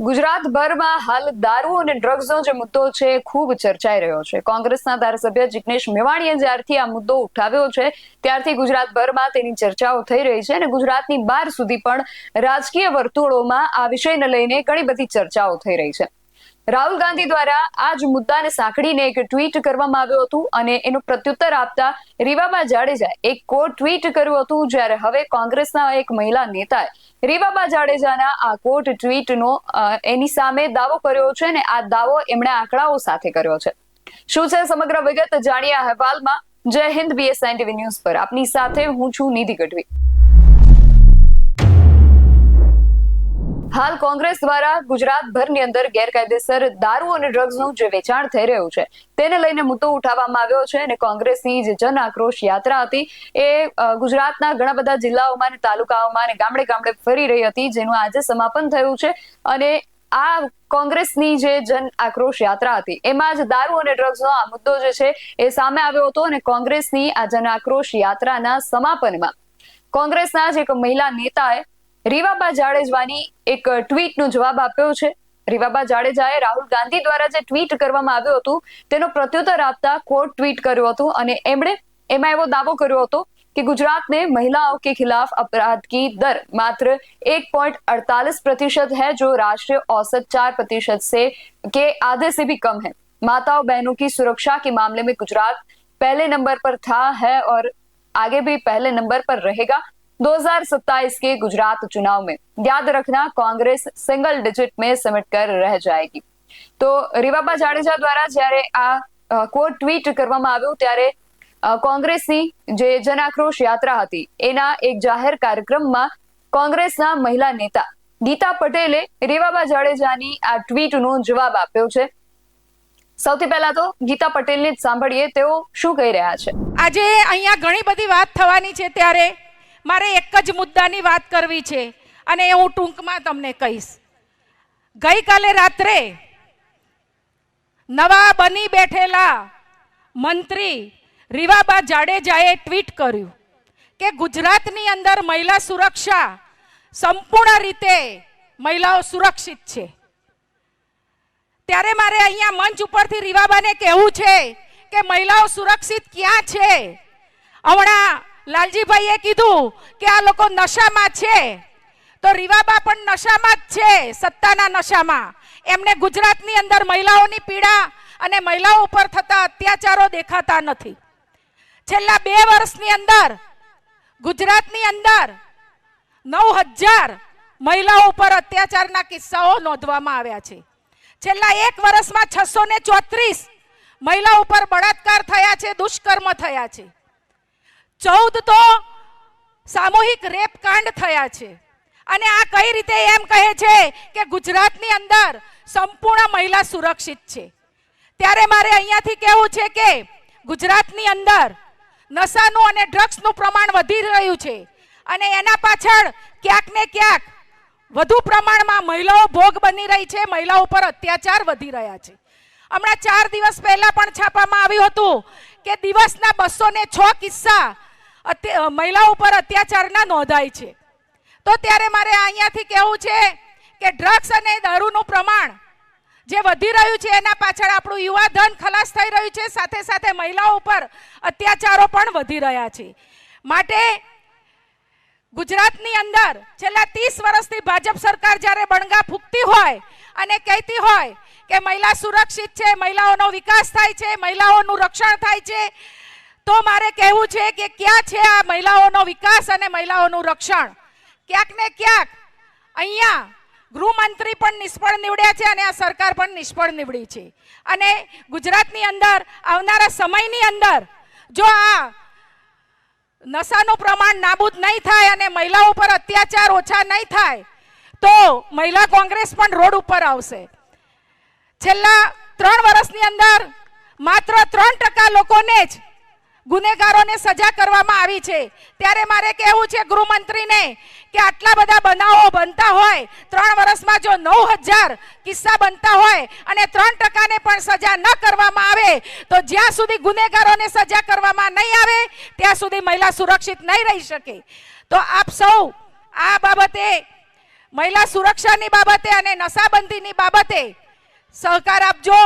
ગુજરાતભરમાં હાલ દારૂ અને ડ્રગ્સનો જે મુદ્દો છે, ખૂબ ચર્ચાઈ રહ્યો છે. કોંગ્રેસના ધારાસભ્ય જિગ્નેશ મેવાણીએ જ્યારથી આ મુદ્દો ઉઠાવ્યો છે, ત્યારથી ગુજરાતભરમાં તેની ચર્ચાઓ થઈ રહી છે અને ગુજરાતની બહાર સુધી પણ રાજકીય વર્તુળોમાં આ વિષયને લઈને ઘણી બધી ચર્ચાઓ થઈ રહી છે. રાહુલ ગાંધી દ્વારા આ જ મુદ્દાને સાંકળીને એક ટ્વીટ કરવામાં આવ્યું હતું અને એનો પ્રત્યુત્તર આપતા રીવાબા જાડેજાએ એક કોટ ટ્વીટ કર્યું હતું જ્યારે હવે કોંગ્રેસના એક મહિલા નેતાએ રીવાબા જાડેજાના આ કોટ ટ્વીટનો એની સામે દાવો કર્યો છે અને આ દાવો એમણે આંકડાઓ સાથે કર્યો છે. શું છે સમગ્ર વિગત? જાણીએ અહેવાલમાં. જય હિન્દ બીએસ ટીવી ન્યૂઝ પર. આપની સાથે હું છું નિધિ ગઢવી. હાલ કોંગ્રેસ દ્વારા ગુજરાતભરની અંદર ગેરકાયદેસર દારૂ અને ડ્રગ્સનું જે વેચાણ થઈ રહ્યું છે, તેને લઈને મુદ્દો ઉઠાવવામાં આવ્યો છે અને કોંગ્રેસની જે જન આક્રોશ યાત્રા હતી એ ગુજરાતના ઘણા બધા જિલ્લાઓમાં અને તાલુકાઓમાં અને ગામડે ગામડે ફરી રહી હતી, જેનું આજે સમાપન થયું છે અને આ કોંગ્રેસની જે જન આક્રોશ યાત્રા હતી, એમાં જ દારૂ અને ડ્રગ્સનો આ મુદ્દો જે છે એ સામે આવ્યો હતો અને કોંગ્રેસની આ જન આક્રોશ યાત્રાના સમાપનમાં કોંગ્રેસના જ એક મહિલા નેતાએ રીવાબા જાડેજાની એક ટ્વીટનો જવાબ આપ્યો છે રીવાબા જાડેજાએ રાહુલ ગાંધી દ્વારા જે ટ્વીટ કરવામાં આવ્યું હતું તેનો પ્રત્યુત્તર આપતા કોટ ટ્વીટ કર્યું હતું અને એમણે એમાં એવો દાવો કર્યો હતો कि गुजरात में महिलाओं के खिलाफ अपराध की दर मात्र एक पॉइंट अड़तालीस प्रतिशत है जो राष्ट्रीय औसत चार प्रतिशत से के आधे से भी कम है माताओं बहनों की सुरक्षा के मामले में गुजरात पहले नंबर पर था है और आगे भी पहले नंबर पर रहेगा 2027 के गुजरात चुनाव में याद रखना कांग्रेस सिंगल डिजिट में सिमट कर रह जाएगी તો રીવાબા જાડેજા દ્વારા જ્યારે આ અ, કોટ ટ્વીટ કરવામાં આવ્યું ત્યારે અ, કોંગ્રેસની જે જન આક્રોશ યાત્રા હતી એના એક જાહેર કાર્યક્રમમાં કોંગ્રેસના મહિલા નેતા ગીતા પટેલે રેવાબા જાડેજાની આ ટ્વીટનો જવાબ આપ્યો છે સૌથી પહેલા તો ગીતા પટેલને જ સાંભળીએ તેઓ શું કહી રહ્યા છે આજે અહીંયા ઘણી બધી વાત થવાની છે ત્યારે મારે એક જ મુદ્દાની વાત કરવી છે અને હું ટૂંકમાં તમને કહીશ. ગઈકાલે રાત્રે નવા બની બેઠેલા મંત્રી રીવાબા જાડેજાએ ટ્વીટ કર્યું કે ગુજરાતની અંદર મહિલા સુરક્ષા સંપૂર્ણ રીતે મહિલાઓ સુરક્ષિત છે. ત્યારે મારે અહીંયા મંચ ઉપરથી રીવાબાને કહેવું છે કે મહિલાઓ સુરક્ષિત ક્યાં છે? હમણાં લાલજીભાઈએ કીધું કે આ લોકો નશામાં છે. તો રીવાબા પણ નશામાં જ છે, સત્તાના નશામાં. એમને ગુજરાતની અંદર મહિલાઓની પીડા અને મહિલાઓ ઉપર થતા અત્યાચારો દેખાતા નથી. છેલ્લા બે વર્ષની અંદર, ગુજરાતની અંદર નવ હજાર મહિલાઓ ઉપર અત્યાચારના કિસ્સાઓ નોંધવામાં આવ્યા છે. છેલ્લા એક વર્ષમાં છસો ને ચોત્રીસ મહિલા ઉપર બળાત્કાર થયા છે, દુષ્કર્મ થયા છે. ચૌદ તો સામૂહિક રેપ કાંડ થયા છે. અને આ કઈ રીતે એમ કહે છે કે ગુજરાતની અંદર સંપૂર્ણ મહિલા સુરક્ષિત છે. ત્યારે મારે અહીંયાથી કહેવું છે કે ગુજરાતની અંદર નશાનું અને ડ્રગ્સનું પ્રમાણ વધી રહ્યું છે. અને એના પાછળ ક્યાંક ને ક્યાંક વધુ પ્રમાણમાં મહિલાઓ ભોગ બની રહી છે, મહિલાઓ ઉપર અત્યાચાર વધી રહ્યા છે. હમણાં ચાર દિવસ પહેલા પણ છાપામાં આવ્યું હતું કે દિવસના બસો ને છ કિસ્સા મહિલાઓ ઉપર અત્યાચારના નોંધાય છે. તો ત્યારે મારે અહીંયાથી કહેવું છે કે ડ્રગ્સ અને દારૂનું પ્રમાણ જે વધી રહ્યું છે, એના પાછળ આપણું યુવા ધન ખલાસ થઈ રહ્યું છે, સાથે સાથે મહિલાઓ ઉપર અત્યાચારો પણ વધી રહ્યા છે. માટે ગુજરાતની અંદર છેલ્લા ત્રીસ વર્ષથી ભાજપ સરકાર જ્યારે બણગા ફૂંકતી હોય અને કહેતી હોય કે મહિલા સુરક્ષિત છે, મહિલાઓનો વિકાસ થાય છે, મહિલાઓનું રક્ષણ થાય છે તો મારે કહેવું છે કે ક્યાં છે આ મહિલાઓનો વિકાસ અને મહિલાઓનું રક્ષણ? ક્યાંક ને ક્યાંક અહીંયા ગૃહમંત્રી પણ નિષ્ફળ નીવડ્યા છે અને આ સરકાર પણ નિષ્ફળ નીવડી છે. અને ગુજરાતની અંદર, આવનારા સમયની અંદર, જો આ નશાનું પ્રમાણ નાબૂદ નહીં થાય અને મહિલાઓ પર અત્યાચાર ઓછા નહીં થાય, તો મહિલા કોંગ્રેસ પણ રોડ ઉપર આવશે. છેલ્લા ત્રણ વર્ષની અંદર માત્ર ત્રણ ટકા લોકોને જ ગુનેગારોને સજા કરવામાં આવી છે. ત્યારે મારે કહેવું છે ગૃહમંત્રીને કે આટલા બધા બનાવો બનતા હોય, ત્રણ વર્ષમાં જો નવ હજાર કિસ્સા બનતા હોય અને ત્રણ ટકાને પણ સજા ન કરવામાં આવે, તો જ્યાં સુધી ગુનેગારોને સજા કરવામાં નહીં આવે, ત્યાં સુધી મહિલા સુરક્ષિત નહીં રહી શકે. તો આપ સૌ આ બાબતે, મહિલા સુરક્ષાની બાબતે અને નશાબંધીની બાબતે સહકાર આપજો.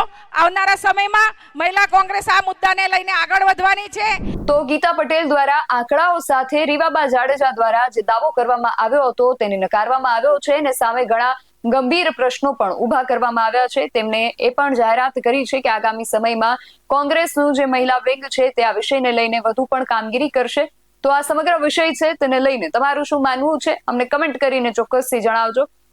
આવનારા સમયમાં મહિલા કોંગ્રેસ આ મુદ્દાને લઈને આગળ વધવાની છે. તો ગીતા પટેલ દ્વારા આંકડાઓ સાથે રીવાબા જાડેજા દ્વારા જે દાવો કરવામાં આવ્યો હતો તેને નકારવામાં આવ્યો છે અને સામે ઘણા ગંભીર પ્રશ્નો પણ ઊભા કરવામાં આવ્યા છે. તેમણે એ પણ જાહેરાત કરી છે કે આગામી સમયમાં કોંગ્રેસનું જે મહિલા વિંગ છે તે આ વિષયને લઈને વધુ પણ કામગીરી કરશે. તો આ સમગ્ર વિષય છે તેને લઈને તમારું શું માનવું છે? અમને કમેન્ટ કરીને ચોક્કસથી જણાવજો.